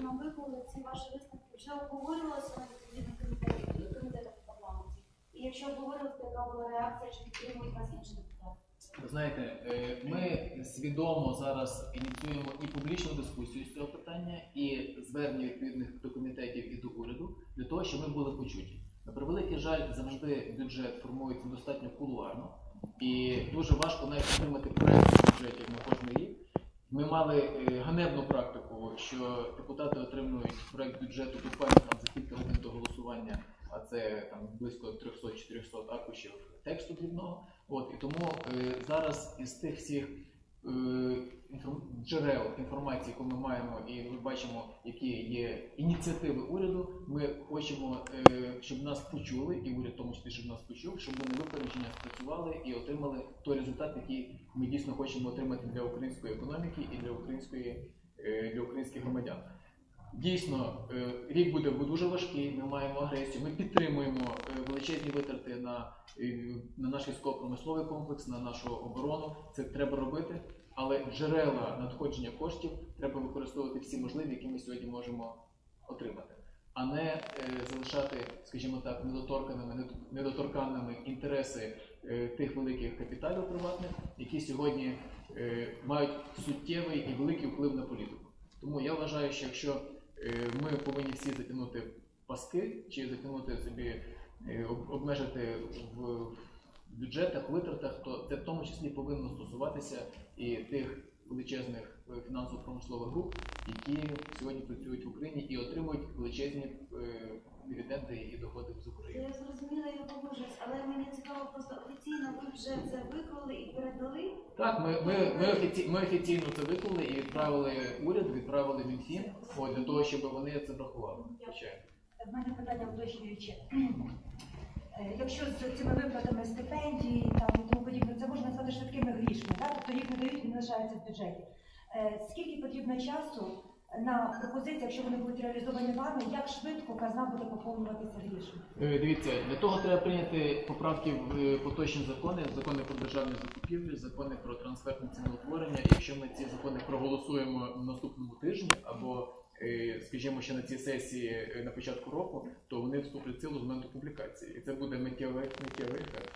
нам виклали ці ваші висновки, вже обговорювалося на відповідних комітетах в парламенті. І якщо обговорювалося, то яка була реакція, чи підтримують вас інші депутати? Ви знаєте, е, ми свідомо зараз ініціюємо і публічну дискусію з цього питання, і звернення відповідних до комітетів і до уряду для того, щоб ми були почуті. На превеликий жаль, завжди бюджет формується достатньо кулуарно, і дуже важко навіть отримати проект бюджетів на кожний рік. Ми мали е, ганебну практику, що депутати отримують проект бюджету буквально там за кілька годин до голосування, а це там близько 300-400 аркушів тексту дрібного. От і тому е, зараз із тих всіх е, інформ... джерел інформації, яку ми маємо, і ми бачимо, які є ініціативи уряду. Ми хочемо, е, щоб нас почули, і уряд тому числі, щоб нас почув, щоб вони випередження спрацювали і отримали той результат, який ми дійсно хочемо отримати для української економіки і для української для українських громадян. Дійсно, е, рік буде дуже важкий. Ми маємо агресію. Ми підтримуємо е, величезні витрати на, е, на наш військово-промисловий комплекс, на нашу оборону. Це треба робити. Але джерела надходження коштів треба використовувати всі можливі, які ми сьогодні можемо отримати, а не е, залишати, скажімо так, недоторканими, недо- недоторканними інтереси е, тих великих капіталів приватних, які сьогодні е, мають суттєвий і великий вплив на політику. Тому я вважаю, що якщо е, ми повинні всі затягнути паски чи затягнути собі, е, обмежити в бюджетах, витратах, то це в тому числі повинно стосуватися і тих величезних е, фінансово-промислових груп, які сьогодні працюють в Україні і отримують величезні е, дивіденди і доходи з України. Я зрозуміла, я погоджуюсь, але мені цікаво просто офіційно ви вже це виклали і передали. Так, ми, ми, ми, офіці, ми офіційно це виклали і відправили уряд, відправили Мінфін от, для того, щоб вони це врахували. В мене питання уточнююче. Е, Якщо з цими виплатами стипендій там, і тому подібне, це можна назвати швидкими грішми, так? тобто їх не дають, вони лишаються в бюджеті. Е, Скільки потрібно часу на пропозиції, якщо вони будуть реалізовані вами, як швидко казна буде поповнюватися грішми? Е, Дивіться, для того треба прийняти поправки в е, поточні закони, закони про державні закупівлі, закони про трансфертне ціноутворення. Якщо ми ці закони проголосуємо в наступному тижні або, е, скажімо, ще на цій сесії на початку року, то вони вступлять в силу з моменту публікації. І це буде миттєвий, ефект.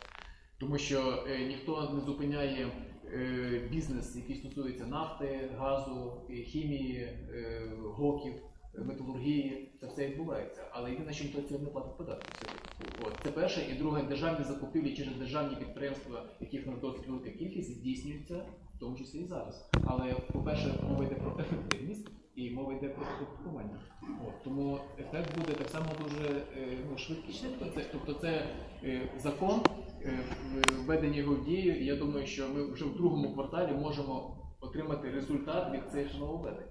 Тому що ніхто не зупиняє бізнес, який стосується нафти, газу, е, хімії, е, гоків, е, металургії. Це все відбувається. Але єдине, що ніхто цього не платить податки. Це перше. І друге, державні закупівлі через державні підприємства, яких на досить велика кількість, здійснюються в тому числі і зараз. Але по-перше, мова йде про ефективність і мова йде про оподаткування. От тому ефект буде так само дуже е, ну, швидкий. Тобто це, тобто це е, закон, е, введення його в дію. І я думаю, що ми вже в другому кварталі можемо отримати результат від цих нововведень.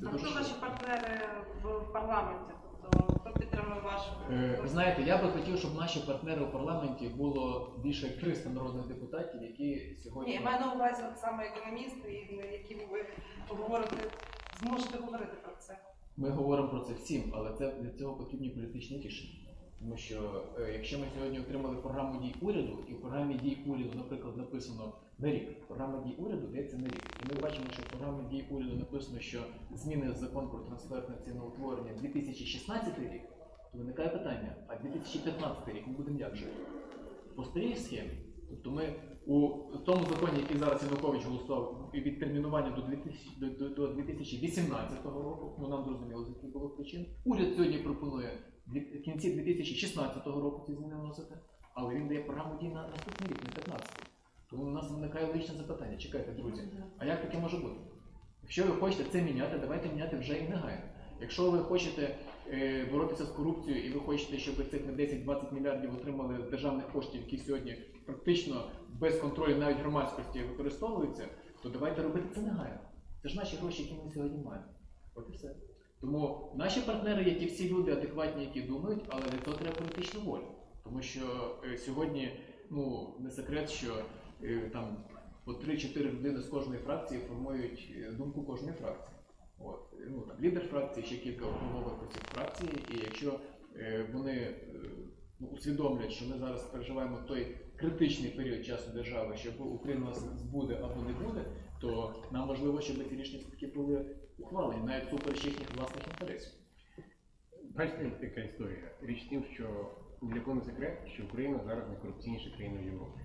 Це А дуже хто ваші швидко. партнери в парламенті? Тобто хто підтримує вашу? Е, Ви знаєте, я би хотів, щоб наші партнери у парламенті було більше як 300 народних депутатів, які сьогодні Ні, я маю на увазі от саме економісти, і на які ви говорите, зможете говорити про це. ми говоримо про це всім, але це для цього потрібні політичні рішення. Тому що е, якщо ми сьогодні отримали програму дій уряду, і в програмі дій уряду, наприклад, написано на рік, програма дій уряду дається на рік. І ми бачимо, що в програмі дій уряду написано, що зміни в закон про трансфертне ціноутворення 2016 рік, то виникає питання, а 2015 рік ми будемо як жити? По старій схемі. Тобто ми у тому законі, який зараз Янукович голосував і відтермінування до 2000 до, до, до 2018 року, ну нам зрозуміло, з яких було причин. Уряд сьогодні пропонує в кінці 2016 року ці зміни вносити, але він дає програму дій на наступний рік, на 15 Тому у нас виникає логічне запитання. Чекайте, друзі, а як таке може бути? Якщо ви хочете це міняти, давайте міняти вже і негайно. Якщо ви хочете е, боротися з корупцією і ви хочете, щоб цих на 10-20 мільярдів отримали державних коштів, які сьогодні практично без контролю навіть громадськості використовуються, то давайте робити це негайно. Це ж наші гроші, які ми сьогодні маємо. От і все. Тому наші партнери, як і всі люди адекватні, які думають, але для цього треба політична воля. Тому що е, сьогодні ну, не секрет, що е, там по 3-4 людини з кожної фракції формують думку кожної фракції. От, ну, там, лідер фракції, ще кілька умових цих фракцій, і якщо е, вони е, ну, усвідомлять, що ми зараз переживаємо той критичний період часу держави, що Україна нас збуде або не буде, то нам важливо, щоб ці рішення все-таки були ухвалені, навіть супереч їхніх власних інтересів. Бачите, яка історія. Річ тим, що для кого секрет, що Україна зараз найкорупційніша країна в Європі.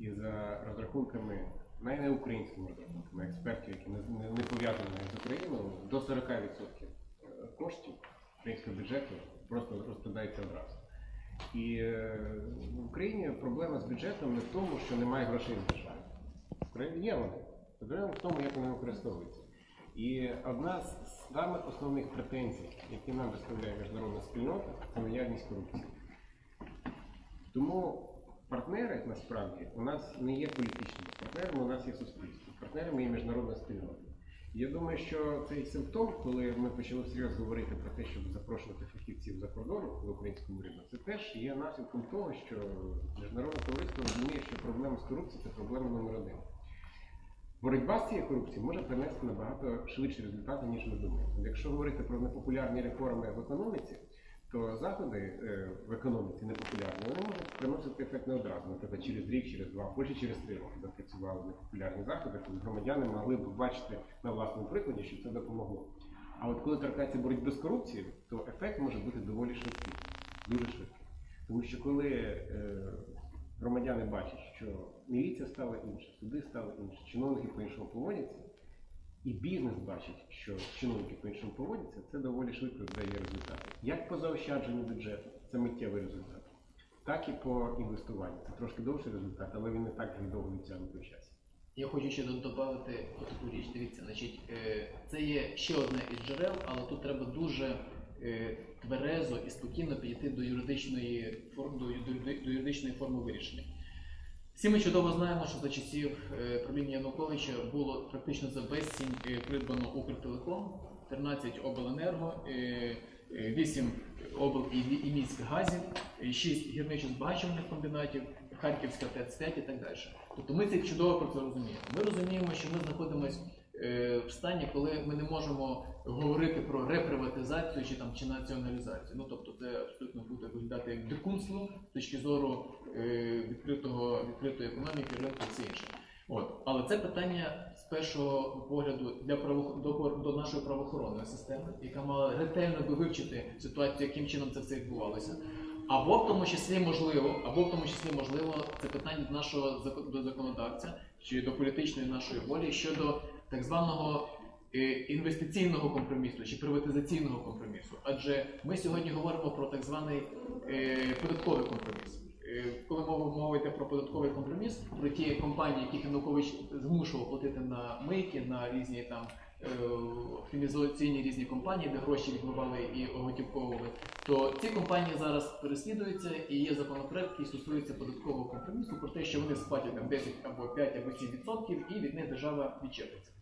І за розрахунками, навіть не українськими розрахунками, експертів, які не, не, не пов'язані з Україною, до 40% коштів українського бюджету просто розкладається одразу. І е, в Україні проблема з бюджетом не в тому, що немає грошей. В Україні є вони. Проблема в тому, як вони використовуються. І одна з самих основних претензій, які нам виставляє міжнародна спільнота, це наявність корупції. Тому партнери насправді у нас не є політичними партнерами, у нас є суспільство. Партнерами є міжнародна спільнота. Я думаю, що цей симптом, коли ми почали всерйоз говорити про те, щоб запрошувати фахівців за кордону в українському ринку, це теж є наслідком того, що міжнародне товариство розуміє, що проблема з корупцією це проблема номер один. Боротьба з цією корупцією може принести набагато швидші результати, ніж ми думаємо. Якщо говорити про непопулярні реформи в економіці, то заходи е, в економіці непопулярні, вони можуть приносити ефект не одразу, наприклад, через рік, через два, Польщі через три роки запрацювали непопулярні заходи, коли громадяни могли б бачити на власному прикладі, що це допомогло. А от коли торкається боротьби з корупцією, то ефект може бути доволі швидкий, дуже швидкий. Тому що коли е, громадяни бачать, що міліція стала інша, суди стали інші, чиновники по-іншому поводяться, і бізнес бачить, що чиновники по-іншому поводяться, це доволі швидко дає результати. Як по заощадженню бюджету, це миттєвий результат, так і по інвестуванню. Це трошки довший результат, але він не так довго відтягнутий в часі. Я хочу ще додати таку річ. Дивіться, значить, е, це є ще одне із джерел, але тут треба дуже е, тверезо і спокійно підійти до юридичної форм- до, ю- до юридичної форми вирішення. Всі ми чудово знаємо, що за часів е, правління Януковича було практично за безцінь е, придбано Укртелеком, 13 обленерго, е, е, 8 обл і, міськ газів, міськгазів, 6 гірничо-збагачувальних комбінатів, Харківська ТЕЦ-5 і так далі. Тобто ми це чудово про це розуміємо. Ми розуміємо, що ми знаходимося в стані, коли ми не можемо говорити про реприватизацію чи там чи націоналізацію. Ну тобто це абсолютно буде виглядати як дикунство з точки зору е, відкритого відкритої економіки, ринку і все інше. От, але це питання з першого погляду для право до, до нашої правоохоронної системи, яка мала ретельно би вивчити ситуацію, яким чином це все відбувалося. Або в тому числі можливо, або в тому числі можливо, це питання до нашого до законодавця чи до політичної нашої волі щодо так званого е, інвестиційного компромісу чи приватизаційного компромісу. Адже ми сьогодні говоримо про так званий е, податковий компроміс. Е, Коли мова, йде про податковий компроміс, про ті компанії, яких Янукович змушував платити на мийки, на різні там оптимізаційні різні компанії, де гроші відмивали і оготівковували, то ці компанії зараз переслідуються і є законопроект, який стосується податкового компромісу про те, що вони сплатять там 10 або 5 або 7 відсотків, і від них держава відчепиться.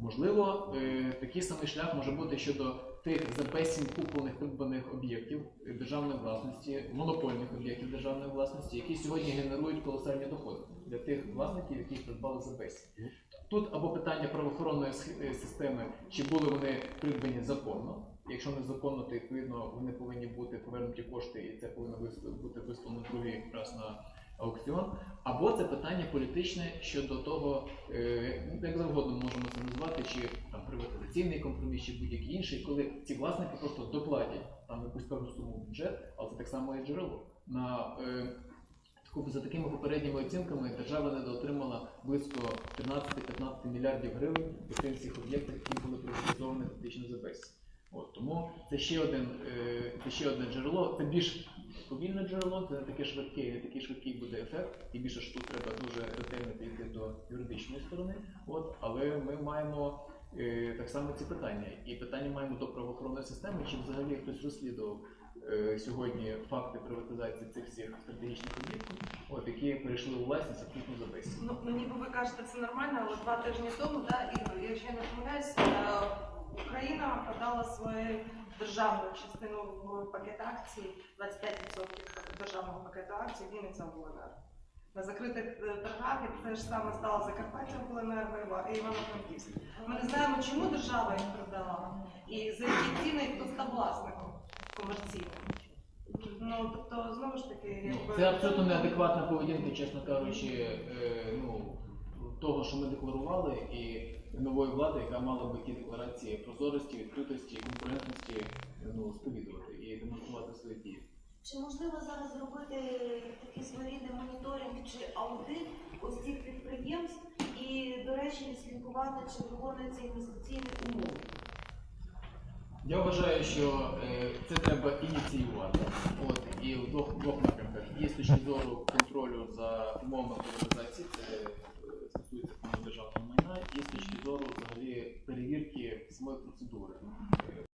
Можливо, е, такий самий шлях може бути щодо тих за безцінь куплених придбаних об'єктів державної власності, монопольних об'єктів державної власності, які сьогодні генерують колосальні доходи для тих власників, які придбали за безцінь. Тут або питання правоохоронної е, системи, чи були вони придбані законно. Якщо незаконно, то відповідно вони повинні бути повернуті кошти, і це повинно бути вислано другий раз на аукціон. Або це питання політичне щодо того, е, ну, як завгодно можемо це назвати, чи там приватизаційний компроміс, чи будь-який інший, коли ці власники просто доплатять там якусь певну суму в бюджет, але це так само є джерело. На, е, за такими попередніми оцінками держава недоотримала близько 13-15 мільярдів гривень від тих всіх об'єктів, які були приватизовані фактично за безцінь. От, тому це ще один, е, це ще одне джерело. Це більш повільне джерело, це не таке швидке, такий швидкий буде ефект. І більше ж тут треба дуже ретельно підійти до юридичної сторони. От, але ми маємо е, так само ці питання. І питання маємо до правоохоронної системи, чи взагалі хтось розслідував е, сьогодні факти приватизації цих всіх стратегічних об'єктів, от, які перейшли у власність абсолютно за безцінь. Ну, ну ніби ви кажете, це нормально, але два тижні тому, да, Ігор, я не помиляюсь, Україна продала свою державну частину в пакет акцій, 25% державного пакету акцій Вінниця обленерго. На закритих е, торгах і те ж саме стало Закарпаття обленерго і Івано-Франківськ. Ми не знаємо, чому держава їх продала і за які ціни хто став власником комерційним. Ну, тобто, знову ж таки, якби... Це абсолютно неадекватна поведінка, чесно кажучи, е, ну, того, що ми декларували, і нової влади, яка мала би ті декларації прозорості, відкритості, конкурентності ну, сповідувати і демонструвати свої дії. Чи можливо зараз зробити такий своєрідний моніторинг чи аудит ось цих підприємств і, до речі, слідкувати, чи виконуються інвестиційні умови? Я вважаю, що е, це треба ініціювати. От, І в двох двох напрямках. Є з точки зору контролю за умовами приватизації, це е, стосується державного майна, і з точки зору взагалі перевірки самої процедури е,